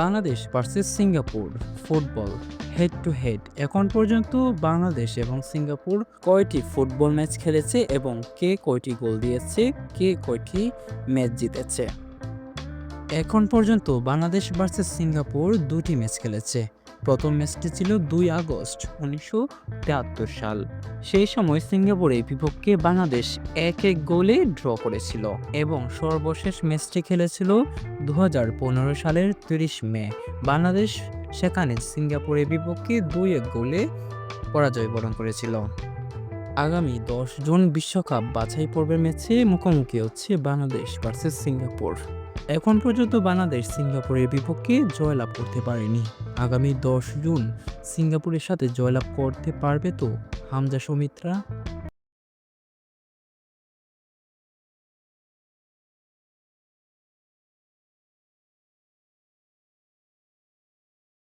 Bangladesh versus Singapore, football head to head এখন পর্যন্ত বাংলাদেশ এবং সিঙ্গাপুর কয়টি ফুটবল ম্যাচ খেলেছে এবং কে কয়টি গোল দিয়েছে, কে কয়টি ম্যাচ জিতেছে? এখন পর্যন্ত বাংলাদেশ ভার্সেস সিঙ্গাপুর দুটি ম্যাচ খেলেছে। প্রথম ম্যাচটি ছিল দুই আগস্ট, উনিশশো তেহাত্তর সাল। সেই সময় সিঙ্গাপুরের বিপক্ষে বাংলাদেশ এক এক গোলে ড্র করেছিল এবং সর্বশেষ ম্যাচটি খেলেছিল দু হাজার পনেরো সালের তিরিশ মে। বাংলাদেশ সেখানে সিঙ্গাপুরের বিপক্ষে দুই এক গোলে পরাজয় বরণ করেছিল। আগামী দশ জুন বিশ্বকাপ বাছাই পর্বের ম্যাচে মুখোমুখি হচ্ছে বাংলাদেশ ভার্সেস সিঙ্গাপুর। এখন পর্যন্ত বাংলাদেশ সিঙ্গাপুরের বিপক্ষে জয়লাভ করতে পারেনি। আগামী দশ জুন সিঙ্গাপুরের সাথে জয়লাভ করতে পারবে তো হামজা সৌমিত্রা?